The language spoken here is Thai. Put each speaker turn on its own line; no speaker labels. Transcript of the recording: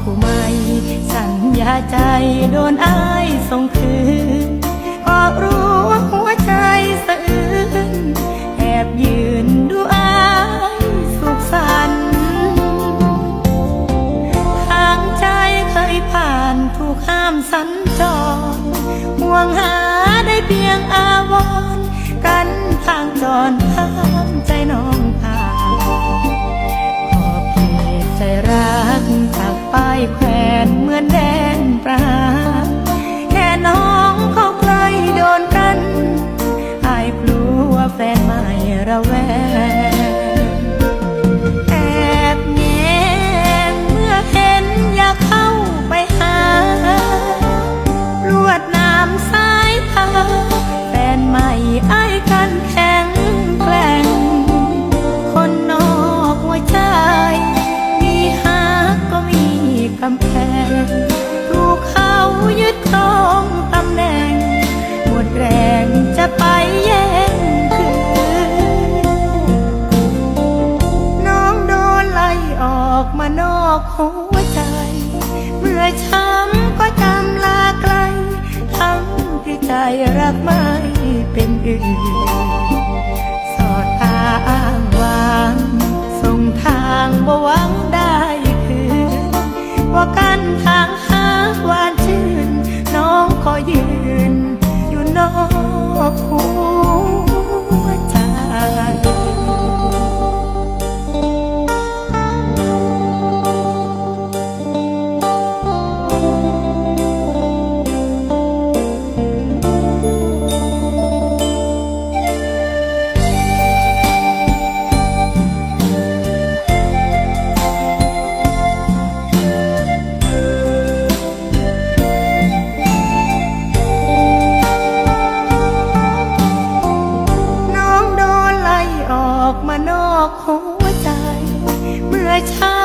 ถ้ไม่ สัญญาใจโดนอายส่งคืนก็รู้ว่าหัวใจสะอื้นแอบยืนดูอายสุขสันต์ทางใจเคยผ่านถูกห้ามสัญจรห่วงหาได้เพียงอาวรกันทางจรห้ามใจน้องายแขวนเหมือนแดนปลาแค่น้องเขาใกล้โดนกันอายกลัวแฟนไม่ระแวง อกหัวใจ เมื่อช้ำก็จำลาไกลทั้งที่ใจรักไม่เป็นอื่น เมื่